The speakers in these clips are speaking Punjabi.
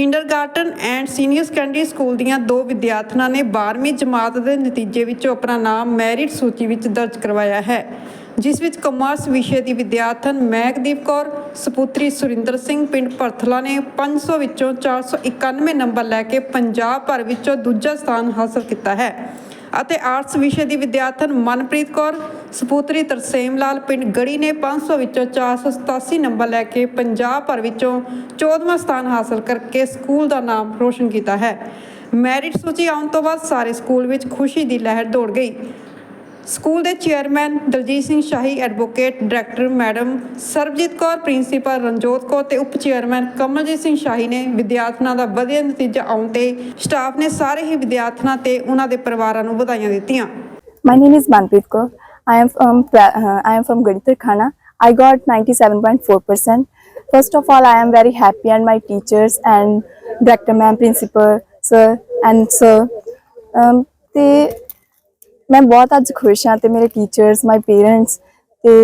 Kindergarten and senior secondary school ਦੀਆਂ ਦੋ ਵਿਦਿਆਰਥਣਾਂ ਨੇ 12ਵੀਂ ਜਮਾਤ ਦੇ ਨਤੀਜੇ ਵਿੱਚੋਂ ਆਪਣਾ ਨਾਮ ਮੈਰਿਟ ਸੂਚੀ ਵਿੱਚ ਦਰਜ ਕਰਵਾਇਆ ਹੈ, ਜਿਸ ਵਿੱਚ ਕਮਰਸ ਵਿਸ਼ੇ ਦੀ ਵਿਦਿਆਰਥਣ ਮਹਿਕਦੀਪ ਕੌਰ, ਸੁਪੁੱਤਰੀ ਸੁਰਿੰਦਰ ਸਿੰਘ, ਪਿੰਡ ਭਰਥਲਾ ਨੇ 500 ਵਿੱਚੋਂ 491 ਨੰਬਰ ਲੈ ਕੇ ਪੰਜਾਬ ਭਰ ਵਿੱਚੋਂ ਦੂਜਾ ਸਥਾਨ ਹਾਸਲ ਕੀਤਾ ਹੈ। ਅਤੇ ਆਰਟਸ ਵਿਸ਼ੇ ਦੀ ਵਿਦਿਆਰਥਣ ਮਨਪ੍ਰੀਤ ਕੌਰ, ਸਪੂਤਰੀ ਤਰਸੇਮ ਲਾਲ ਪਿੰਡ ਗੜੀ ਨੇ 500 ਵਿੱਚੋਂ 487 ਨੰਬਰ ਲੈ ਕੇ ਪੰਜਾਬ ਭਰ ਵਿੱਚੋਂ 14ਵਾਂ ਸਥਾਨ ਹਾਸਲ ਕਰਕੇ ਸਕੂਲ ਦਾ ਨਾਮ ਰੋਸ਼ਨ ਕੀਤਾ ਹੈ। ਮੈਰਿਟ ਸੂਚੀ ਆਉਣ ਤੋਂ ਬਾਅਦ ਸਾਰੇ ਸਕੂਲ ਵਿੱਚ ਖੁਸ਼ੀ ਦੀ ਲਹਿਰ ਦੌੜ ਗਈ। ਸਕੂਲ ਦੇ chairman Daljit Singh Shahi advocate director madam Sarabjit Kaur principal Ranjot Kaur ਤੇ ਉਪ ਚੇਅਰਮੈਨ ਕਮਲਜੀਤ ਸਿੰਘ ਸ਼ਾਹੀ ਨੇ ਵਿਦਿਆਰਥਣਾਂ ਦਾ ਵਧੀਆ ਨਤੀਜਾ ਆਉਣ ਤੇ ਸਟਾਫ ਨੇ ਸਾਰੇ ਹੀ ਵਿਦਿਆਰਥਣਾਂ ਤੇ ਉਹਨਾਂ ਦੇ ਪਰਿਵਾਰਾਂ ਨੂੰ ਵਧਾਈਆਂ ਦਿੱਤੀਆਂ My name is Manpreet Kaur. I am from Pra- uh, I am from Gaditar Khana. I got 97.4%. First of all, I am very happy and my teachers and director ma'am, principal sir and sir. Um, ਤੇ ਮੈਂ ਬਹੁਤ ਅੱਜ ਖੁਸ਼ ਹਾਂ ਤੇ ਮੇਰੇ ਟੀਚਰਸ ਮਾਈ ਪੇਰੈਂਟਸ ਤੇ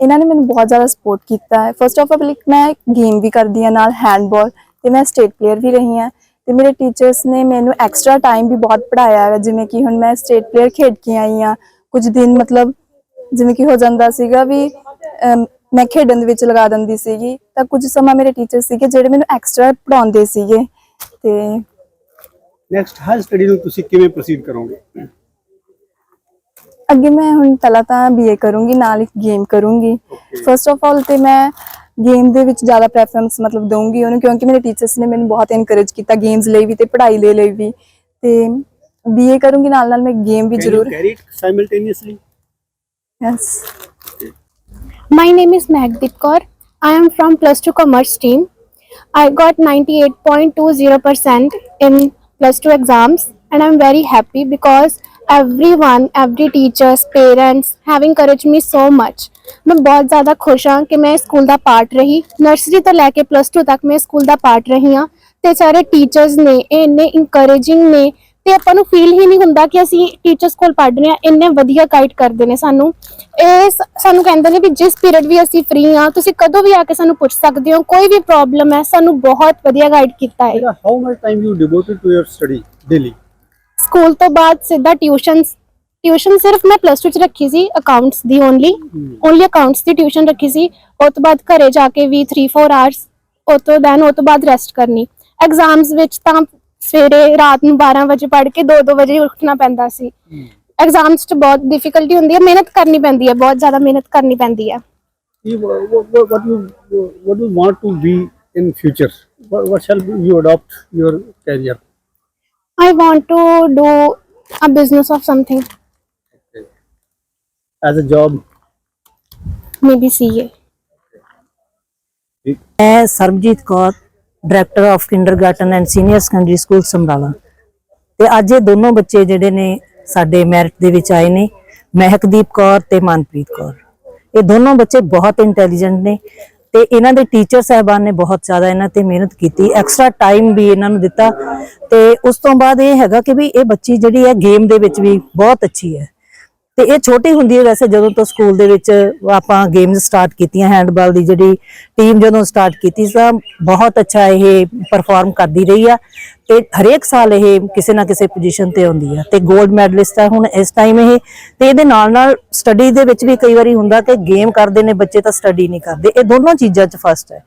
ਇਹਨਾਂ ਨੇ ਮੈਨੂੰ ਬਹੁਤ ਜ਼ਿਆਦਾ ਸਪੋਰਟ ਕੀਤਾ ਹੈ। ਫਸਟ ਆਫ ਆਲ ਮੈਂ ਗੇਮ ਵੀ ਕਰਦੀ ਹਾਂ ਨਾਲ ਹੈਂਡਬਾਲ ਤੇ ਮੈਂ ਸਟੇਟ ਪਲੇਅਰ ਵੀ ਰਹੀ ਹਾਂ ਤੇ ਮੇਰੇ ਟੀਚਰਸ ਨੇ ਮੈਨੂੰ ਐਕਸਟਰਾ ਟਾਈਮ ਵੀ ਬਹੁਤ ਪੜਾਇਆ ਹੈ। ਜਿਵੇਂ ਕਿ ਹੁਣ ਮੈਂ ਸਟੇਟ ਪਲੇਅਰ ਖੇਡ ਕੇ ਆਈ ਹਾਂ। ਕੁਝ ਦਿਨ ਮਤਲਬ ਜਿਵੇਂ ਕਿ ਹੋ ਜਾਂਦਾ ਸੀਗਾ ਵੀ ਮੈਂ ਖੇਡਣ ਦੇ ਵਿੱਚ ਲਗਾ ਦਿੰਦੀ ਸੀਗੀ। ਤਾਂ ਕੁਝ ਸਮਾਂ ਮੇਰੇ ਟੀਚਰ ਸੀਗੇ ਜਿਹੜੇ ਮੈਨੂੰ ਐਕਸਟਰਾ ਪੜਾਉਂਦੇ ਸੀਗੇ ਤੇ ਨੈਕਸਟ ਹਾਇਰ ਸਟੱਡੀ ਨੂੰ ਤੁਸੀਂ ਕਿਵੇਂ ਪ੍ਰੋਸੀਡ ਕਰੋਗੇ? ਅੱਗੇ ਮੈਂ ਹੁਣ ਪਹਿਲਾਂ ਤਾਂ ਬੀਏ ਕਰੂੰਗੀ ਨਾਲ ਇੱਕ ਗੇਮ ਕਰੂੰਗੀ। ਫਸਟ ਆਫ ਆਲ ਤੇ ਮੈਂ ਗੇਮ ਦੇ ਵਿੱਚ ਜ਼ਿਆਦਾ ਪ੍ਰੈਫਰੈਂਸ ਮਤਲਬ ਦਊਂਗੀ ਉਹਨੂੰ ਕਿਉਂਕਿ ਮੇਰੇ ਟੀਚਰਸ ਨੇ ਮੈਨੂੰ ਬਹੁਤ ਐਨਕਰੇਜ ਕੀਤਾ ਗੇਮਸ ਲਈ ਵੀ ਤੇ ਪੜ੍ਹਾਈ ਲਈ ਲਈ ਵੀ। ਤੇ ਬੀਏ ਕਰੂੰਗੀ ਨਾਲ ਨਾਲ ਮੈਂ ਗੇਮ ਵੀ ਜ਼ਰੂਰ carry simultaneously yes My name is Mahakdeep Kaur. I am from plus 2 commerce team. I got 98.20% in plus 2 exams and I'm very happy because everyone, every teachers, parents have encouraged me so much. ਮੈਂ ਬਹੁਤ ਜ਼ਿਆਦਾ ਖੁਸ਼ ਹਾਂ ਕਿ ਮੈਂ ਸਕੂਲ ਦਾ ਪਾਰਟ ਰਹੀ। ਨਰਸਰੀ ਤੋਂ ਲੈ ਕੇ ਪਲੱਸ 2 ਤੱਕ ਮੈਂ ਸਕੂਲ ਦਾ ਪਾਰਟ ਰਹੀ ਹਾਂ। ਤੇ ਸਾਰੇ ਟੀਚਰਸ ਨੇ ਇਹ ਇੰਨੇ ਇਨਕਰੇਜਿੰਗ ਨੇ। ਤੇ ਆਪਾਂ ਨੂੰ ਫੀਲ ਹੀ ਨਹੀਂ ਹੁੰਦਾ ਕਿ ਅਸੀਂ ਟੀਚਰਸ ਕੋਲ ਪੜ੍ਹ ਰਹੇ ਹਾਂ। ਇੰਨੇ ਵਧੀਆ ਗਾਈਡ ਕਰਦੇ ਨੇ ਸਾਨੂੰ। ਇਹ ਸਾਨੂੰ ਕਹਿੰਦੇ ਨੇ ਵੀ ਜਿਸ ਪੀਰੀਅਡ ਵੀ ਅਸੀਂ ਫ੍ਰੀ ਹਾਂ ਤੁਸੀਂ ਕਦੋਂ ਵੀ ਆ ਕੇ ਸਾਨੂੰ ਪੁੱਛ ਸਕਦੇ ਹੋ। ਕੋਈ ਵੀ ਪ੍ਰੋਬਲਮ ਹੈ ਸਾਨੂੰ ਬਹੁਤ ਵਧੀਆ ਗਾਈਡ ਕੀਤਾ ਹੈ। How much time you devoted to your study daily school ਤੋਂ ਬਾਅਦ ਸਿੱਧਾ ਟਿਊਸ਼ਨਸ ਟਿਊਸ਼ਨ ਸਿਰਫ ਮੈਂ ਪਲੱਸ 2 ਚ ਰੱਖੀ ਸੀ ਅਕਾਊਂਟਸ ਦੀ ਓਨਲੀ ਓਨਲੀ ਅਕਾਊਂਟਸ ਦੀ ਟਿਊਸ਼ਨ ਰੱਖੀ ਸੀ। ਉਸ ਤੋਂ ਬਾਅਦ ਘਰੇ ਜਾ ਕੇ ਵੀ 3-4 ਆਵਰਸ ਉਸ ਤੋਂ ਦੈਨ ਉਸ ਤੋਂ ਬਾਅਦ ਰੈਸਟ ਕਰਨੀ। ਐਗਜ਼ਾਮਸ ਵਿੱਚ ਤਾਂ ਸਵੇਰੇ ਰਾਤ ਨੂੰ 12 ਵਜੇ ਪੜ੍ਹ ਕੇ 2-2 ਵਜੇ ਉੱਠਣਾ ਪੈਂਦਾ ਸੀ। ਐਗਜ਼ਾਮਸ 'ਚ ਬਹੁਤ ਡਿਫਿਕਲਟੀ ਹੁੰਦੀ ਹੈ ਮਿਹਨਤ ਕਰਨੀ ਪੈਂਦੀ ਹੈ ਬਹੁਤ ਜ਼ਿਆਦਾ ਮਿਹਨਤ ਕਰਨੀ ਪੈਂਦੀ ਹੈ। uh, What you what you want to be in future? What, what shall you adopt your career? I want to do a business of something, as a job? Maybe CA. ਮੈਂ Sarabjit Kaur director of kindergarten and senior secondary school Samrala ਤੇ ਅੱਜ ਇਹ ਦੋਨੋਂ ਬੱਚੇ ਜਿਹੜੇ ਨੇ ਸਾਡੇ ਮੈਰਿਟ ਦੇ ਵਿੱਚ ਆਏ ਨੇ ਮਹਿਕਦੀਪ ਕੌਰ ਤੇ ਮਨਪ੍ਰੀਤ ਕੌਰ ਇਹ ਦੋਨੋਂ ਬੱਚੇ ਬਹੁਤ ਇੰਟੈਲੀਜੈਂਟ ਨੇ ਤੇ ਇਹਨਾਂ ਦੇ ਟੀਚਰ ਸਾਹਿਬਾਨ ਨੇ ਬਹੁਤ ਜ਼ਿਆਦਾ ਇਹਨਾਂ ਤੇ ਮਿਹਨਤ ਕੀਤੀ ਐਕਸਟਰਾ ਟਾਈਮ ਵੀ ਇਹਨਾਂ ਨੂੰ ਦਿੱਤਾ ਤੇ ਉਸ ਤੋਂ ਬਾਅਦ ਇਹ ਹੈਗਾ ਕਿ ਵੀ ਇਹ ਬੱਚੀ ਜਿਹੜੀ ਹੈ ਗੇਮ ਦੇ ਵਿੱਚ ਵੀ ਬਹੁਤ ਅੱਛੀ ਹੈ। ਤੇ ਇਹ ਛੋਟੀ ਹੁੰਦੀ ਹੈ ਵੈਸੇ ਜਦੋਂ ਤੋਂ ਸਕੂਲ ਦੇ ਵਿੱਚ ਆਪਾਂ ਗੇਮਸ ਸਟਾਰਟ ਕੀਤੀਆਂ ਹੈਂਡਬਾਲ ਦੀ ਜਿਹੜੀ ਟੀਮ ਜਦੋਂ ਸਟਾਰਟ ਕੀਤੀ ਤਾਂ ਬਹੁਤ ਅੱਛਾ ਇਹ ਪਰਫਾਰਮ ਕਰਦੀ ਰਹੀ ਆ ਤੇ ਹਰੇਕ ਸਾਲ ਇਹ ਕਿਸੇ ਨਾ ਕਿਸੇ ਪੋਜੀਸ਼ਨ ਤੇ ਆਉਂਦੀ ਆ ਤੇ 골ਡ ਮੈਡਲਿਸਟ ਹੈ ਹੁਣ ਇਸ ਟਾਈਮ ਇਹ ਤੇ ਇਹਦੇ ਨਾਲ ਨਾਲ ਸਟੱਡੀ ਦੇ ਵਿੱਚ ਵੀ ਕਈ ਵਾਰੀ ਹੁੰਦਾ ਕਿ ਗੇਮ ਕਰਦੇ ਨੇ ਬੱਚੇ ਤਾਂ ਸਟੱਡੀ ਨਹੀਂ ਕਰਦੇ ਇਹ ਦੋਨੋਂ ਚੀਜ਼ਾਂ 'ਚ ਫਸਟ ਹੈ।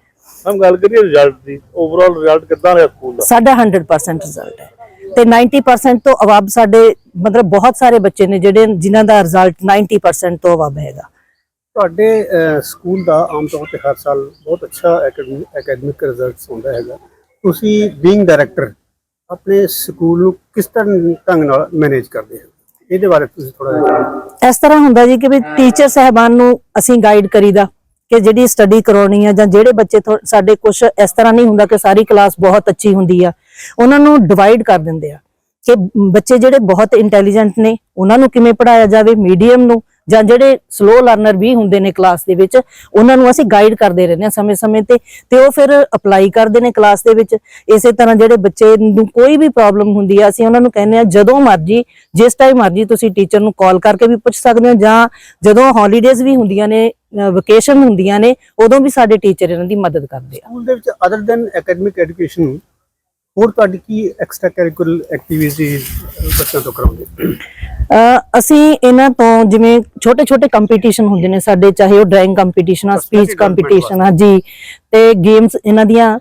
ਹਮ ਗੱਲ ਕਰੀਏ ਰਿਜ਼ਲਟ ਦੀ ਓਵਰਆਲ ਰਿਜ਼ਲਟ ਕਿੱਦਾਂ ਰਿਹਾ ਸਕੂਲ ਦਾ? ਸਾਡਾ 100% ਰਿਜ਼ਲਟ ਹੈ। ਤੇ 90% ਤੋਂ ਅਵਬ ਸਾਡੇ ਮਤਲਬ ਬਹੁਤ ਸਾਰੇ ਬੱਚੇ ਨੇ ਜਿਹੜੇ ਜਿਨ੍ਹਾਂ ਦਾ ਰਿਜ਼ਲਟ 90% ਤੋਂ ਅਵਬ ਹੈਗਾ। ਤੁਹਾਡੇ ਸਕੂਲ ਦਾ ਆਮ ਤੌਰ ਤੇ ਹਰ ਸਾਲ ਬਹੁਤ ਅੱਛਾ ਐਕੈਡਮਿਕ ਰਿਜ਼ਲਟਸ ਹੁੰਦਾ ਹੈਗਾ। ਤੁਸੀਂ ਬੀਇੰਗ ਡਾਇਰੈਕਟਰ ਆਪਣੇ ਸਕੂਲ ਨੂੰ ਕਿਸ ਤਰ੍ਹਾਂ ਢੰਗ ਨਾਲ ਮੈਨੇਜ ਕਰਦੇ ਹੋ? ਇਹਦੇ ਬਾਰੇ ਤੁਸੀਂ ਥੋੜਾ ਇਸ ਤਰ੍ਹਾਂ ਹੁੰਦਾ ਜੀ ਕਿ ਵੀ ਟੀਚਰ ਸਹਿਬਾਨ ਨੂੰ ਅਸੀਂ ਗਾਈਡ ਕਰੀਦਾ ਕਿ ਜਿਹੜੀ ਸਟੱਡੀ ਕਰਾਉਣੀ ਆ ਜਾਂ ਜਿਹੜੇ ਬੱਚੇ ਸਾਡੇ ਕੁਝ ਇਸ ਤਰ੍ਹਾਂ ਨਹੀਂ ਹੁੰਦਾ ਕਿ ਸਾਰੀ ਕਲਾਸ ਬਹੁਤ ਅੱਛੀ ਹੁੰਦੀ ਆ। ਉਹਨਾਂ ਨੂੰ ਡਿਵਾਈਡ ਕਰ ਦਿੰਦੇ ਆ ਕਿ ਬੱਚੇ ਜਿਹੜੇ ਬਹੁਤ ਇੰਟੈਲੀਜੈਂਟ ਨੇ, ਉਹਨਾਂ ਨੂੰ ਕਿਵੇਂ ਪੜਾਇਆ ਜਾਵੇ ਮੀਡੀਅਮ ਨੂੰ, ਜਾਂ ਜਿਹੜੇ ਸਲੋ ਲਰਨਰ ਵੀ ਹੁੰਦੇ ਨੇ ਕਲਾਸ ਦੇ ਵਿੱਚ, ਉਹਨਾਂ ਨੂੰ ਅਸੀਂ ਗਾਈਡ ਕਰਦੇ ਰਹਿੰਦੇ ਹਾਂ ਸਮੇਂ-ਸਮੇਂ ਤੇ ਤੇ ਉਹ ਫਿਰ ਅਪਲਾਈ ਕਰਦੇ ਨੇ ਕਲਾਸ ਦੇ ਵਿੱਚ। ਇਸੇ ਤਰ੍ਹਾਂ ਜਿਹੜੇ ਬੱਚੇ ਨੂੰ ਕੋਈ ਵੀ ਪ੍ਰੋਬਲਮ ਹੁੰਦੀ ਆ, ਅਸੀਂ ਉਹਨਾਂ ਨੂੰ ਕਹਿੰਦੇ ਆ ਜਦੋਂ ਮਰਜ਼ੀ, ਜਿਸ ਟਾਈਮ ਮਰਜ਼ੀ ਤੁਸੀਂ ਟੀਚਰ ਨੂੰ ਕਾਲ ਕਰਕੇ ਵੀ ਪੁੱਛ ਸਕਦੇ ਹੋ, ਜਾਂ ਜਦੋਂ ਹੌਲੀਡੇਜ਼ ਵੀ ਹੁੰਦੀਆਂ ਨੇ ਵਕੇਸ਼ਨ ਹੁੰਦੀਆਂ ਨੇ, ਉਦੋਂ ਵੀ ਸਾਡੇ ਟੀਚਰ ਇਹਨਾਂ ਦੀ ਮਦਦ ਕਰਦੇ ਆ। ਸਕੂਲ ਦੇ ਵਿੱਚ ਅਦਰ ਦੈਨ ਐਕੈਡਮਿਕ ਐਜੂਕੇਸ਼ਨ ਹੋਰ ਤੁਹਾਡੀ ਕੀ ਐਕਸਟਰਾ ਕਰਿਕੂਲਰ ਐਕਟੀਵਿਟੀਜ਼ ਬੱਚਿਆਂ ਤੋਂ ਕਰਾਉਂਦੇ ਅਸੀਂ ਇਹਨਾਂ ਤੋਂ ਜਿਵੇਂ ਛੋਟੇ ਛੋਟੇ ਕੰਪੀਟੀਸ਼ਨ ਹੁੰਦੇ ਨੇ ਸਾਡੇ ਚਾਹੇ ਉਹ ਡਰਾਇੰਗ ਕੰਪੀਟੀਸ਼ਨ ਆ ਸਪੀਚ ਕੰਪੀਟੀਸ਼ਨ ਆ ਜੀ। ਤੇ ਗੇਮਸ ਇਹਨਾਂ ਦੀਆਂ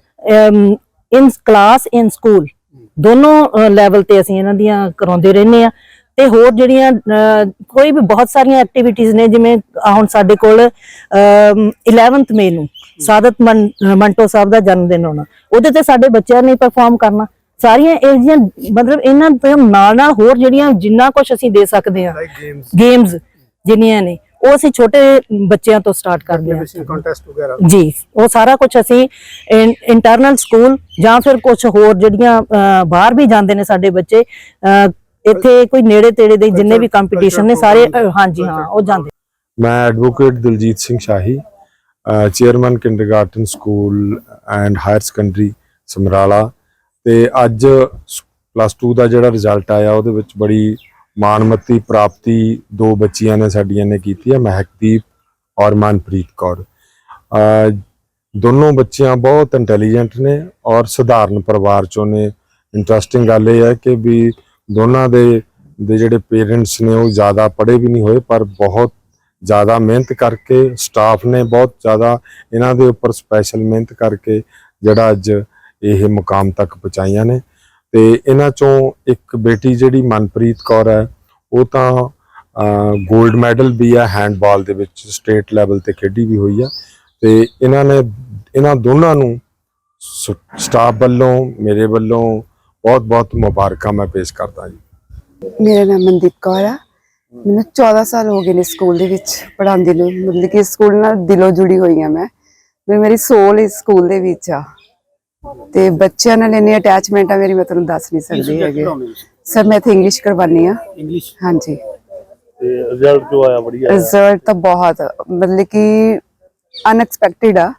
ਇਨ ਕਲਾਸ ਇਨ ਸਕੂਲ ਦੋਨੋਂ ਲੈਵਲ ਤੇ ਅਸੀਂ ਇਹਨਾਂ ਦੀਆਂ ਕਰਾਉਂਦੇ ਰਹਿੰਦੇ ਆ। ਤੇ ਹੋਰ ਜਿਹੜੀਆਂ ਕੋਈ ਵੀ ਬਹੁਤ ਸਾਰੀਆਂ ਐਕਟੀਵਿਟੀਜ਼ ਨੇ ਜਿਵੇਂ ਹੁਣ ਸਾਡੇ ਕੋਲ ਅਮ, 11th ਮਈ ਨੂੰ ਸਾਦਤ ਮੰਟੋ ਸਾਹਿਬ ਦਾ ਜਨਮ ਦਿਨ ਹੋਣਾ ਉਹਦੇ ਤੇ ਸਾਡੇ ਬੱਚਿਆਂ ਨੇ ਪਰਫਾਰਮ ਕਰਨਾ। ਸਾਰੀਆਂ ਇਹ ਜਿਹੀਆਂ ਮਤਲਬ ਇਹਨਾਂ ਦੇ ਨਾਲ ਨਾਲ ਹੋਰ ਜਿਹੜੀਆਂ ਜਿੰਨਾ ਕੁਝ ਅਸੀਂ ਦੇ ਸਕਦੇ ਹਾਂ ਗੇਮਸ ਜਿੰਨੀਆਂ ਨੇ ਉਹ ਅਸੀਂ ਛੋਟੇ ਬੱਚਿਆਂ ਤੋਂ ਸਟਾਰਟ ਕਰਦੇ ਹਾਂ। ਐਗਜ਼ੀਬਿਸ਼ਨ ਕੰਟੈਸਟ ਵਗੈਰਾ। ਜੀ ਉਹ ਸਾਰਾ ਕੁਝ ਅਸੀਂ ਇੰਟਰਨਲ ਸਕੂਲ ਜਾਂ ਫਿਰ ਕੁਝ ਹੋਰ ਜਿਹੜੀਆਂ ਬਾਹਰ ਵੀ ਜਾਂਦੇ ਨੇ ਸਾਡੇ ਬੱਚੇ ਇੱਥੇ ਕੋਈ ਨੇੜੇ ਤੇੜੇ ਦੇ ਜਿੰਨੇ ਵੀ ਕੰਪੀਟੀਸ਼ਨ ਨੇ ਸਾਰੇ ਹਾਂਜੀ ਹਾਂ ਉਹ ਜਾਂਦੇ। ਮੈਂ advocate Diljit Singh Shahi chairman kindergarten school and higher secondary Samrala. ਤੇ ਅੱਜ ਪਲੱਸ 2 ਦਾ ਜਿਹੜਾ ਰਿਜ਼ਲਟ ਆਇਆ ਉਹਦੇ ਵਿੱਚ ਬੜੀ ਮਾਨਮੱਤੀ ਪ੍ਰਾਪਤੀ ਦੋ ਬੱਚੀਆਂ ਨੇ ਸਾਡੀਆਂ ਨੇ ਕੀਤੀ ਹੈ ਮਹਿਕਦੀਪ ਔਰ ਮਨਪ੍ਰੀਤ ਕੌਰ। ਦੋਨੋਂ ਬੱਚੀਆਂ ਬਹੁਤ ਇੰਟੈਲੀਜੈਂਟ ਨੇ ਔਰ ਸਧਾਰਨ ਪਰਿਵਾਰ ਚੋਂ ਨੇ। ਇੰਟਰਸਟਿੰਗ ਗੱਲ ਇਹ ਹੈ ਕਿ ਵੀ ਦੋਨਾਂ ਦੇ ਦੇ ਜਿਹੜੇ ਪੇਰੈਂਟਸ ਨੇ ਉਹ ਜ਼ਿਆਦਾ ਪੜ੍ਹੇ ਵੀ ਨਹੀਂ ਹੋਏ, ਪਰ ਬਹੁਤ ਜ਼ਿਆਦਾ ਮਿਹਨਤ ਕਰਕੇ ਸਟਾਫ ਨੇ ਬਹੁਤ ਜ਼ਿਆਦਾ ਇਹਨਾਂ ਦੇ ਉੱਪਰ ਸਪੈਸ਼ਲ ਮਿਹਨਤ ਕਰਕੇ ਜਿਹੜਾ ਅੱਜ ਇਹ ਮੁਕਾਮ ਤੱਕ ਪਹੁੰਚਾਈਆਂ ਨੇ। ਤੇ ਇਹਨਾਂ ਚੋਂ ਇੱਕ ਬੇਟੀ ਜਿਹੜੀ ਮਨਪ੍ਰੀਤ ਕੌਰ ਹੈ, ਉਹ ਤਾਂ 골ਡ ਮੈਡਲ ਵੀ ਹੈ ਹੈਂਡਬਾਲ ਦੇ ਵਿੱਚ ਸਟੇਟ ਲੈਵਲ ਤੇ ਖੇਡੀ ਵੀ ਹੋਈ ਹੈ ਤੇ ਇਹਨਾਂ ਨੇ, ਇਹਨਾਂ ਦੋਨਾਂ ਨੂੰ ਸਟਾਫ ਵੱਲੋਂ, ਮੇਰੇ ਵੱਲੋਂ ਬਹੁਤ ਬਹੁਤ ਮੁਬਾਰਕਾਂ ਮੈਂ ਪੇਸ਼ ਕਰਦਾ ਜੀ। ਮੇਰਾ ਨਾਮ ਮਨਦੀਪ ਕੌਰ ਆ। ਮੈਨੂੰ 14 ਸਾਲ ਹੋ ਗਏ ਨੇ ਸਕੂਲ ਦੇ ਵਿੱਚ ਪੜ੍ਹਾਉਂਦੀ ਨੂੰ। ਮਤਲਬ ਕਿ ਸਕੂਲ ਨਾਲ ਦਿਲੋਂ ਜੁੜੀ ਹੋਈ ਆ ਮੈਂ। ਵੀ ਮੇਰੀ ਸੋਲ ਇਸ ਸਕੂਲ ਦੇ ਵਿੱਚ ਆ। ਤੇ ਬੱਚਿਆਂ ਨਾਲ ਇੰਨੀ ਅਟੈਚਮੈਂਟ ਆ ਮੇਰੀ ਮੈਂ ਤੁਹਾਨੂੰ ਦੱਸ ਨਹੀਂ ਸਕਦੀ ਹੈਗੇ। ਪੜਾਉਂਦੇ ਸਰ ਮੈਂ ਇੱਥੇ ਇੰਗਲਿਸ਼ ਕਰਵਾਨੀ ਆ। ਇੰਗਲਿਸ਼ ਹਾਂਜੀ। ਤੇ ਰਿਜ਼ਲਟ ਜੋ ਆਇਆ ਵਧੀਆ ਆਇਆ। ਰਿਜ਼ਲਟ ਤਾਂ ਬਹੁਤ ਮਤਲਬ ਕਿ ਅਨਐਕਸਪੈਕਟਿਡ ਆ।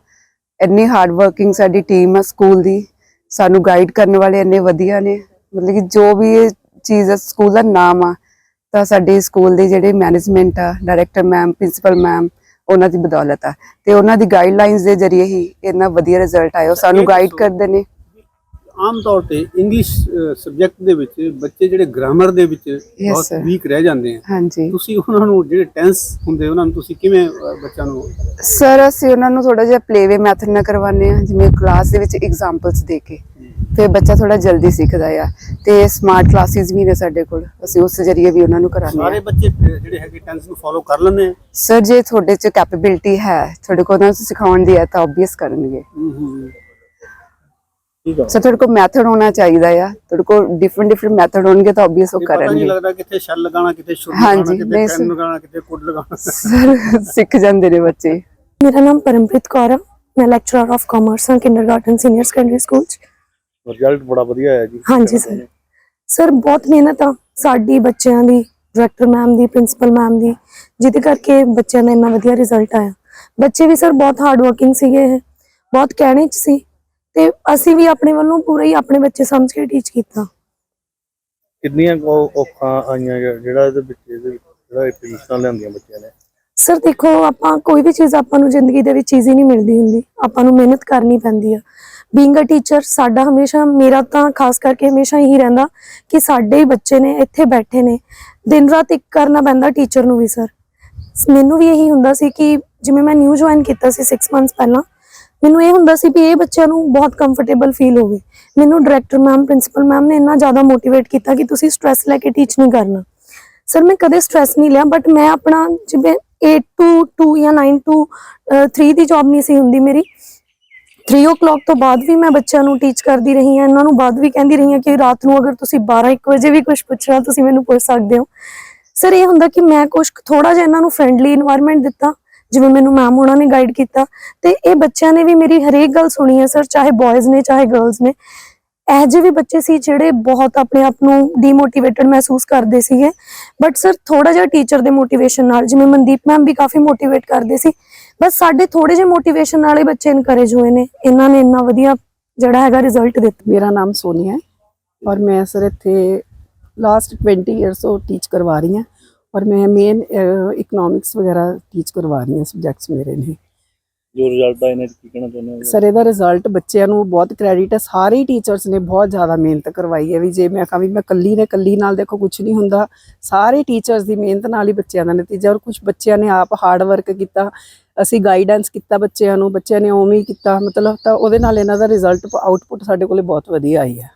ਇੰਨੀ ਹਾਰਡ ਵਰਕਿੰਗ ਸਾਡੀ ਟੀਮ ਆ ਸਕੂਲ ਦੀ। ਸਾਨੂੰ ਗਾਈਡ ਕਰਨ ਵਾਲੇ ਇੰਨੇ ਵਧੀਆ ਨੇ। ਮਤਲਬ ਕਿ ਜੋ ਵੀ ਇਹ ਚੀਜ਼ ਸਕੂਲ ਦਾ ਨਾਮ ਆ ਤਾਂ ਸਾਡੇ ਸਕੂਲ ਦੇ ਜਿਹੜੇ ਮੈਨੇਜਮੈਂਟ ਆ ਡਾਇਰੈਕਟਰ ਮੈਮ ਪ੍ਰਿੰਸੀਪਲ ਮੈਮ ਉਹਨਾਂ ਦੀ ਬਦੌਲਤ ਆ। ਤੇ ਉਹਨਾਂ ਦੀ ਗਾਈਡਲਾਈਨਸ ਦੇ ਜ਼ਰੀਏ ਹੀ ਇੰਨਾ ਵਧੀਆ ਰਿਜ਼ਲਟ ਆਇਆ। ਉਹ ਸਾਨੂੰ ਗਾਈਡ। ਕਰਦੇ ਨੇ। ਆਮ ਤੌਰ ਤੇ ਇੰਗਲਿਸ਼ ਸਬਜੈਕਟ ਦੇ ਵਿੱਚ ਬੱਚੇ ਜਿਹੜੇ ਗ੍ਰਾਮਰ ਦੇ ਵਿੱਚ ਬਹੁਤ. ਵੀਕ ਰਹਿ ਜਾਂਦੇ ਆ। ਹਾਂਜੀ। ਤੁਸੀਂ ਉਹਨਾਂ ਨੂੰ ਜਿਹੜੇ ਟੈਂਸ ਹੁੰਦੇ ਉਹਨਾਂ ਨੂੰ ਤੁਸੀਂ ਕਿਵੇਂ ਬੱਚਿਆਂ ਨੂੰ ਸਰ ਅਸੀਂ ਉਹਨਾਂ ਨੂੰ ਥੋੜਾ ਜਿਹਾ ਪਲੇਵੇ ਮੈਥਡ ਨਾਲ ਕਰਵਾਉਂਦੇ ਆ ਜਿਵੇਂ ਕਲਾਸ ਦੇ ਵਿੱਚ ਐਗਜ਼ਾਮਪਲਸ ਦੇ ਕੇ। ਫਿਰ ਬੱਚਾ ਥੋੜਾ ਜਲਦੀ ਸਿੱਖਦਾ ਆ। ਤੇ ਸਮਾਰਟ ਕਲਾਸਿਸ ਵੀ ਨੇ ਸਾਡੇ ਕੋਲ। ਅਸੀਂ ਉਸ ਜ਼ਰੀਏ ਵੀ ਉਹਨਾਂ ਨੂੰ ਕਰਾਉਂਦੇ ਸਾਰੇ ਆ ਬੱਚੇ ਅਹ, ਜਿਹੜੇ ਹੈਗੇ ਟੈਂਸ ਨੂੰ ਫੋਲੋ ਕਰ ਲੈਂਦੇ ਆ? ਸਰ ਜੇ ਤੁਹਾਡੇ ਚ ਕੈਪੇਬਿਲਿਟੀ ਹੈ ਤੁਹਾਡੇ ਕੋਲ ਉਹਨਾਂ ਨੂੰ ਸਿਖਾਉਣ ਦੀ ਹੈ ਤਾਂ ਆਬਵੀਅਸ ਕਰਨਗੇ। ਹੂੰ, ਹੂੰ। ਸਰ ਤੁਹਾਡੇ ਕੋਲ ਮੈਥਡ ਹੋਣਾ ਚਾਹੀਦਾ ਆ। ਤੁਹਾਡੇ ਕੋਲ ਡਿਫਰੈਂਟ ਡਿਫਰੈਂਟ ਮੈਥਡ ਹੋਣਗੇ ਤਾਂ ਆਬਵੀਅਸ ਉਹ ਪਤਾ ਨਹੀਂ ਕਰਨਗੇ ਲੱਗਦਾ ਕਿੱਥੇ ਸ਼ੈਲ ਲਗਾਉਣਾ ਕਿੱਥੇ ਸ਼ੁਰੂ ਲਗਾਉਣਾ ਕਿੱਥੇ ਪੈਨ। ਲਗਾਉਣਾ ਕਿੱਥੇ ਕੁੱਡ ਲਗਾਉਣਾ। ਸਰ ਸਿੱਖ ਜਾਂਦੇ ਨੇ ਬੱਚੇ। ਮੇਰਾ ਨਾਮ ਪਰਮਪ੍ਰੀਤ ਕੌਰ ਹੈ ਮੈਂ ਲੈਕਚਰਰ ਆਫ ਕਾਮਰਸ ਹਾਂ ਕਿੰਡਰਗਾਰਟਨ ਸੀਨੀਅਰ ਸੈਕੰਡਰੀ ਸਕੂਲ ਚ। ਰਿਜ਼ਲਟ ਬੜਾ ਵਧੀਆ ਆਇਆ ਜੀ। ਹਾਂਜੀ ਸਰ। ਸਰ ਬਹੁਤ ਮਿਹਨਤ ਆ ਸਾਡੀ ਬੱਚਿਆਂ ਦੀ ਡਾਇਰੈਕਟਰ ਮੈਮ ਦੀ ਪ੍ਰਿੰਸੀਪਲ ਮੈਮ ਦੀ ਜਿਹਦੇ ਕਰਕੇ ਬੱਚਿਆਂ ਦਾ ਇੰਨਾ ਵਧੀਆ ਰਿਜ਼ਲਟ ਆਇਆ। ਬੱਚੇ ਵੀ ਸਰ ਬਹੁਤ ਹਾਰਡ ਵਰਕਿੰਗ ਸੀਗੇ ਇਹ, ਬਹੁਤ ਕਹਿਣੇ ਚ ਸੀ। ਤੇ ਅਸੀਂ ਵੀ ਆਪਣੇ ਵੱਲੋਂ ਪੂਰਾ ਹੀ ਆਪਣੇ ਬੱਚੇ ਸਮਝ ਕੇ ਟੀਚ ਕੀਤਾ। ਕਿੰਨੀਆਂ ਔਖਾਂ ਆਈਆਂ ਜਿਹੜਾ ਇਹਦੇ ਵਿੱਚ ਇਹਦੇ ਜਿਹੜਾ ਇਹ ਪੋਜੀਸ਼ਨਾਂ ਲਿਆਂਦੀਆਂ ਬੱਚਿਆਂ ਨੇ? ਸਰ ਦੇਖੋ ਆਪਾਂ ਕੋਈ ਵੀ ਚੀਜ਼ ਆਪਾਂ ਨੂੰ ਜ਼ਿੰਦਗੀ ਦੇ ਵਿੱਚ ਈਜ਼ੀ ਨਹੀਂ ਮਿਲਦੀ ਹੁੰਦੀ। ਆਪਾਂ ਨੂੰ ਮਿਹਨਤ ਕਰਨੀ ਪੈਂਦੀ ਆ। ਬੀਇੰਗ ਅ ਟੀਚਰ ਸਾਡਾ ਹਮੇਸ਼ਾ ਮੇਰਾ ਤਾਂ ਖਾਸ ਕਰਕੇ ਹਮੇਸ਼ਾ ਇਹੀ ਰਹਿੰਦਾ ਕਿ ਸਾਡੇ ਹੀ ਬੱਚੇ ਨੇ ਇੱਥੇ ਬੈਠੇ ਨੇ। ਦਿਨ ਰਾਤ ਇੱਕ ਕਰਨਾ ਪੈਂਦਾ ਟੀਚਰ ਨੂੰ ਵੀ ਸਰ ਮੈਨੂੰ ਵੀ ਇਹੀ ਹੁੰਦਾ ਸੀ ਕਿ ਜਿਵੇਂ ਮੈਂ ਨਿਊ ਜੁਆਇਨ ਕੀਤਾ ਸੀ 6 ਮੰਥਸ ਪਹਿਲਾਂ ਮੈਨੂੰ ਇਹ ਹੁੰਦਾ ਸੀ ਵੀ ਇਹ ਬੱਚਿਆਂ ਨੂੰ ਬਹੁਤ ਕੰਫਰਟੇਬਲ ਫੀਲ ਹੋਵੇ। ਮੈਨੂੰ ਡਾਇਰੈਕਟਰ ਮੈਮ ਪ੍ਰਿੰਸੀਪਲ ਮੈਮ ਨੇ ਇੰਨਾ ਜ਼ਿਆਦਾ ਮੋਟੀਵੇਟ ਕੀਤਾ ਕਿ ਤੁਸੀਂ ਸਟ्रेस ਲੈ ਕੇ ਟੀਚ ਨਹੀਂ ਕਰਨਾ। ਸਰ ਮੈਂ ਕਦੇ ਸਟ्रेस ਨਹੀਂ ਲਿਆ ਬਟ ਮੈਂ ਆਪਣਾ ਜਿਵੇਂ 8 ਟੂ 2 ਜਾਂ 9 ਟੂ 3 ਦੀ ਜੌਬ ਨਹੀਂ ਸੀ ਹੁੰਦੀ ਮੇਰੀ। 3:00 ਤੋਂ ਬਾਅਦ ਵੀ ਮੈਂ ਬੱਚਿਆਂ ਨੂੰ ਟੀਚ ਕਰਦੀ ਰਹੀ ਹਾਂ। ਇਹਨਾਂ ਨੂੰ ਬਾਅਦ ਵੀ ਕਹਿੰਦੀ ਰਹੀ ਹਾਂ ਕਿ ਰਾਤ ਨੂੰ ਅਗਰ ਤੁਸੀਂ 12 1 ਵਜੇ ਵੀ ਕੁਝ ਪੁੱਛਣਾ, ਤੁਸੀਂ ਮੈਨੂੰ ਪੁੱਛ ਸਕਦੇ ਹੋ। ਸਰ ਇਹ ਹੁੰਦਾ ਕਿ ਮੈਂ ਕੁਝ ਥੋੜਾ ਜਿਹਾ ਇਹਨਾਂ ਨੂੰ ਫਰੈਂਡਲੀ এনवायरमेंट ਦਿੱਤਾ। ਜਿਵੇਂ ਮੈਨੂੰ ਮੈਮ ਉਹਨਾਂ ਨੇ ਗਾਈਡ ਕੀਤਾ ਤੇ ਇਹ ਬੱਚਿਆਂ ਨੇ ਵੀ ਮੇਰੀ ਹਰੇਕ ਗੱਲ ਸੁਣੀ ਹੈ ਸਰ ਚਾਹੇ ਬॉयਜ਼ ਨੇ, ਚਾਹੇ ਗਰਲਸ ਨੇ। ਇਹ ਜਿਹੇ ਵੀ ਬੱਚੇ ਸੀ ਜਿਹੜੇ ਬਹੁਤ ਆਪਣੇ ਆਪ ਨੂੰ ਡੀਮੋਟੀਵੇਟਡ ਮਹਿਸੂਸ ਕਰਦੇ ਸੀਗੇ। ਬਟ ਸਰ ਥੋੜਾ ਜਿਹਾ ਟੀਚਰ ਦੇ ਮੋਟੀਵੇਸ਼ਨ ਨਾਲ, ਜਿਵੇਂ ਮਨਦੀਪ ਮੈਮ ਵੀ ਕਾਫੀ ਮੋਟੀਵੇਟ ਕਰਦੇ ਸੀ। ਬਸ ਸਾਡੇ ਥੋੜੇ ਜਿਹੇ ਮੋਟੀਵੇਸ਼ਨ ਨਾਲ ਹੀ ਬੱਚੇ ਇਨਕਰੇਜ ਹੋਏ ਨੇ। ਇਹਨਾਂ ਨੇ ਇੰਨਾ ਵਧੀਆ ਜਿਹੜਾ ਹੈਗਾ ਰਿਜ਼ਲਟ ਦਿੱਤਾ। ਮੇਰਾ ਨਾਮ ਸੋਨੀਆ ਹੈ ਔਰ ਮੈਂ ਸਰ ਇੱਥੇ ਲਾਸਟ 20 ਇਅਰਸ ਤੋਂ ਟੀਚ ਕਰਵਾ ਰਹੀ ਹਾਂ। ਔਰ ਮੈਂ ਮੇਨ ਇਕਨੋਮਿਕਸ ਵਗੈਰਾ ਟੀਚ ਕਰਵਾ ਰਹੀ ਹਾਂ ਸਬਜੈਕਟਸ ਮੇਰੇ ਨੇ ਜੋ ਰਿਜ਼ਲਟ ਆਏ ਨੇ ਕੀ ਕਹਿਣਾ ਚਾਹੁੰਦੇ ਹੋ? ਸਰ ਇਹਦਾ ਰਿਜ਼ਲਟ ਬੱਚਿਆਂ ਨੂੰ ਬਹੁਤ ਕ੍ਰੈਡਿਟ ਹੈ। ਸਾਰੇ ਟੀਚਰਸ ਨੇ ਬਹੁਤ ਜ਼ਿਆਦਾ ਮਿਹਨਤ ਕਰਵਾਈ ਹੈ ਵੀ ਜੇ ਮੈਂ ਕਹਾਂ ਵੀ ਮੈਂ ਕੱਲੀ ਨੇ ਕੱਲੀ ਨਾਲ ਦੇਖੋ ਕੁਝ ਨਹੀਂ ਹੁੰਦਾ। ਸਾਰੇ ਟੀਚਰਸ ਦੀ ਮਿਹਨਤ ਨਾਲ ਹੀ ਬੱਚਿਆਂ ਦਾ ਨਤੀਜਾ ਔਰ ਕੁਝ ਬੱਚਿਆਂ ਨੇ ਆਪ ਹਾਰਡ ਵਰਕ ਕੀਤਾ। ਅਸੀਂ ਗਾਈਡੈਂਸ ਕੀਤਾ ਬੱਚਿਆਂ ਨੂੰ ਬੱਚਿਆਂ ਨੇ ਉਵੇਂ ਹੀ ਕੀਤਾ। ਮਤਲਬ ਤਾਂ ਉਹਦੇ ਨਾਲ ਇਹਨਾਂ ਦਾ ਰਿਜ਼ਲਟ ਆਊਟਪੁੱਟ ਸਾਡੇ ਕੋਲੇ ਬਹੁਤ ਵਧੀਆ ਆਈ ਹੈ।